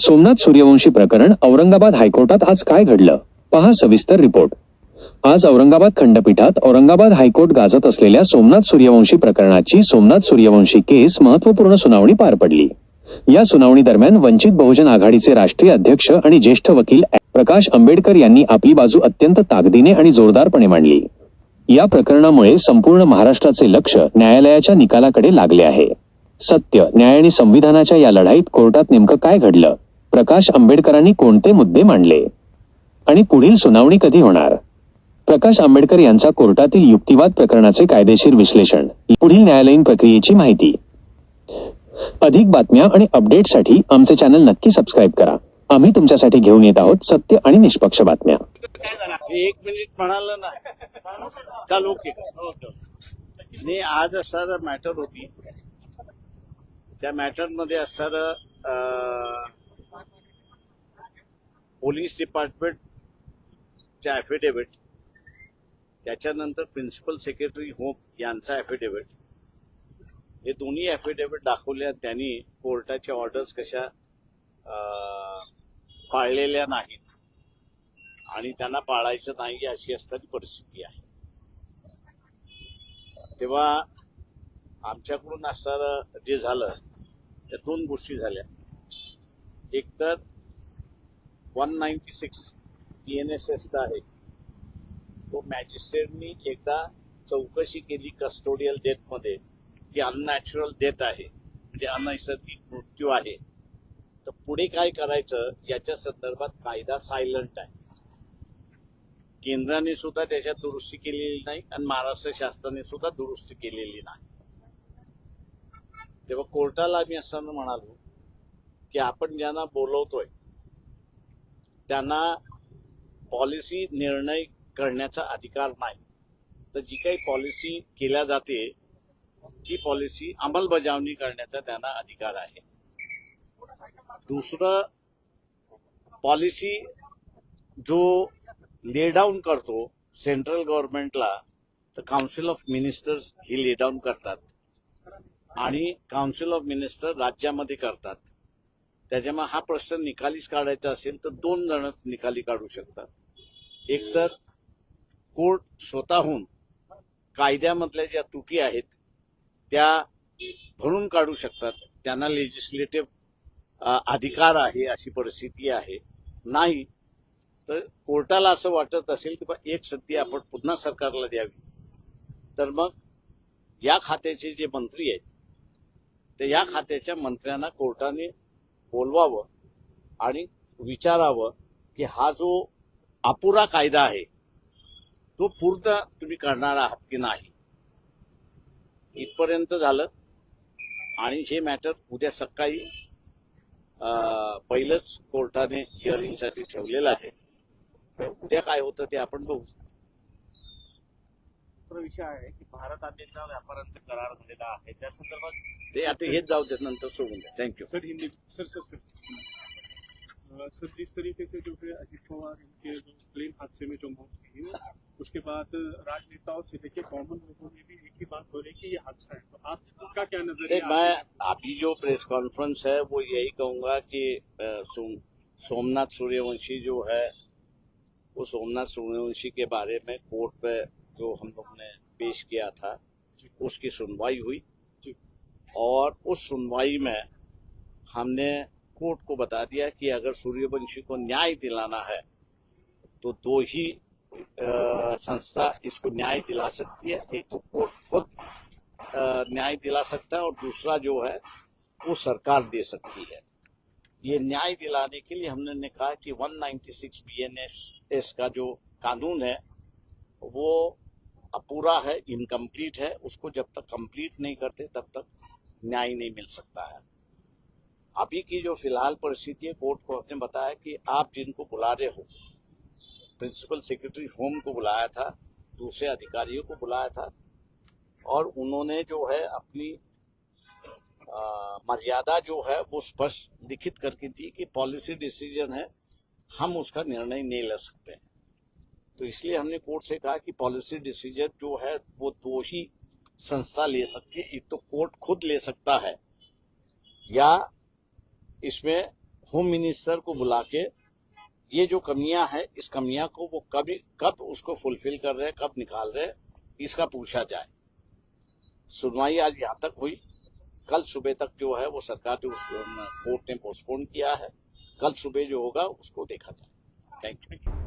सोमनाथ सूर्यवंशी प्रकरण औरंगाबाद हायकोर्टात आज काय घडलं? पहा सविस्तर रिपोर्ट. आज औरंगाबाद खंडपीठात औरंगाबाद हायकोर्ट गाजत असलेल्या सोमनाथ सूर्यवंशी प्रकरणाची सोमनाथ सूर्यवंशी केस महत्त्वपूर्ण सुनावणी पार पडली. या सुनावणी दरम्यान वंचित बहुजन आघाडीचे राष्ट्रीय अध्यक्ष आणि ज्येष्ठ वकील प्रकाश आंबेडकर यांनी आपली बाजू अत्यंत ताकदीने आणि जोरदारपणे मांडली. या प्रकरणामुळे संपूर्ण महाराष्ट्राचे लक्ष न्यायालयाच्या निकालाकडे लागले आहे. सत्य न्याय आणि संविधानाच्या या लढाईत कोर्टात नेमकं काय घडलं? प्रकाश आंबेडकरांनी कोणते मुद्दे मांडले? आणि पुढील सुनावणी कधी होणार? प्रकाश आंबेडकर यांचा कोर्टातील युक्तिवाद प्रकरणाचे कायदेशीर विश्लेषण पुढील न्यायालयीन प्रक्रियेची माहिती. अधिक बातम्या आणि अपडेटसाठी आमचे चॅनल नक्की सबस्क्राईब करा. आम्ही तुमच्यासाठी घेऊन येत आहोत सत्य आणि निष्पक्ष बातम्या. एक मिनिट म्हणाल ना. चाल ओके. नाही आज असणार मॅटर होती. त्या मॅटरमध्ये पोलीस डिपार्टमेंटच्या ॲफिडेव्हिट त्याच्यानंतर प्रिन्सिपल सेक्रेटरी होम यांचा ॲफिडेव्हिट हे दोन्ही ॲफिडेव्हिट दाखवल्या त्यांनी कोर्टाच्या ऑर्डर्स कशा पाळलेल्या नाहीत आणि त्यांना पाळायचं नाही अशी असताना परिस्थिती आहे. तेव्हा आमच्याकडून असणारं जे झालं त्या दोन गोष्टी झाल्या. एक तर one ninety six P N S एसचा आहे तो मॅजिस्ट्रेटनी एकदा चौकशी केली कस्टोडियल डेथमध्ये की अननॅचरल डेथ आहे म्हणजे अनैसर्गिक मृत्यू आहे तर पुढे काय करायचं याच्या संदर्भात कायदा सायलंट आहे केंद्राने सुद्धा त्याच्यात दुरुस्ती केलेली नाही आणि महाराष्ट्र शासनाने सुद्धा दुरुस्ती केलेली नाही तेव्हा कोर्टाला आम्ही असं म्हणालो की आपण ज्यांना बोलवतोय त्यांना पॉलिसी निर्णय करण्याचा अधिकार नाही. तर जी काही पॉलिसी केल्या जाते ती पॉलिसी अंमलबजावणी करण्याचा त्यांना अधिकार आहे. दुसरं पॉलिसी जो ले डाऊन करतो सेंट्रल गव्हर्नमेंटला तर काउन्सिल ऑफ मिनिस्टर्स ही ले डाऊन करतात. आणि काउन्सिल ऑफ मिनिस्टर राज्यामध्ये करतात. त्याच्यामुळे हा प्रश्न निकालीच काढायचा असेल तर दोन जण निकाली काढू शकतात. एक तर कोर्ट स्वतःहून कायद्यामधल्या ज्या त्रुटी आहेत त्या भरून काढू शकतात. त्यांना लेजिस्लेटिव्ह अधिकार आहे अशी परिस्थिती आहे. नाही तर कोर्टाला असं वाटत असेल की बा एक संधी आपण पुन्हा सरकारला द्यावी. तर मग या खात्याचे जे मंत्री आहेत तर या खात्याच्या मंत्र्यांना कोर्टाने बोलवावं आणि विचारावं की हा जो अपुरा कायदा आहे तो पूर्ण तुम्ही करणार आहात की नाही? इथपर्यंत झालं. आणि हे मॅटर उद्या सकाळी अं, पहिलंच कोर्टाने हिअरिंगसाठी ठेवलेलं आहे. उद्या काय होतं ते आपण बघू. दुसरा विषय आहे की भारत अमेरिका व्यापारांचा करार झालेला आहे. त्या संदर्भात ते आता हेच जाऊ देत नंतर सोडून द्या. Thank you sir Hindi sir sir sir. Sir जिस तरीके से जो है अजीत पवार इनके प्लेन हादसे में जो मौत हुई है उसके बाद राजनेताओं से लेके कॉमन लोगों ने भी एक ही बात बोली कि ये हादसा है। तो आपका क्या नज़र नज़रिया मैं है? अभी जो प्रेस कॉन्फ्रेंस है वो यही कहूँगा कि सोमनाथ सूर्यवंशी जो है वो सोमनाथ सूर्यवंशी के बारे में कोर्ट पे जो हम लोग ने पेश किया था उसकी सुनवाई हुई। और उस सुनवाई में हमने कोर्ट को बता दिया कि अगर सूर्यवंशी को न्याय दिलाना है तो दो ही संस्था इसको न्याय दिला सकती है। एक तो कोर्ट खुद न्याय दिला सकता है और दूसरा जो है वो सरकार दे सकती है। ये न्याय दिलाने के लिए हमने ने कहा कि 196 बीएनएस एस का जो कानून है वो अपूरा है इनकम्प्लीट है उसको जब तक कंप्लीट नहीं करते तब तक न्याय नहीं मिल सकता है। अभी की जो फ़िलहाल परिस्थिति है कोर्ट को हमने बताया कि आप जिनको बुला रहे हो प्रिंसिपल सेक्रेटरी होम को बुलाया था दूसरे अधिकारियों को बुलाया था और उन्होंने जो है अपनी अ, मर्यादा जो है वो स्पष्ट लिखित करके दी कि पॉलिसी डिसीज़न है हम उसका निर्णय नहीं ले सकते। तो इसलिए हमने कोर्ट से कहा कि पॉलिसी डिसीज़न जो है, वो दो ही संस्था ले सकती है। एक तो कोर्ट खुद ले सकता है, या इसमें होम मिनिस्टर को बुला के ये जो कमियाँ है, इस कमियाँ को वो कभी, कब उसको फुलफिल कर रहे हैं, कब निकाल रहे हैं, इसका पूछा जाए। सुनवाई आज यहाँ तक हुई। कल सुबह तक जो है, वो सरकार ने उसको कोर्ट ने पोस्टपोन किया है, कल सुबह जो होगा, उसको देखा जाए। Thank you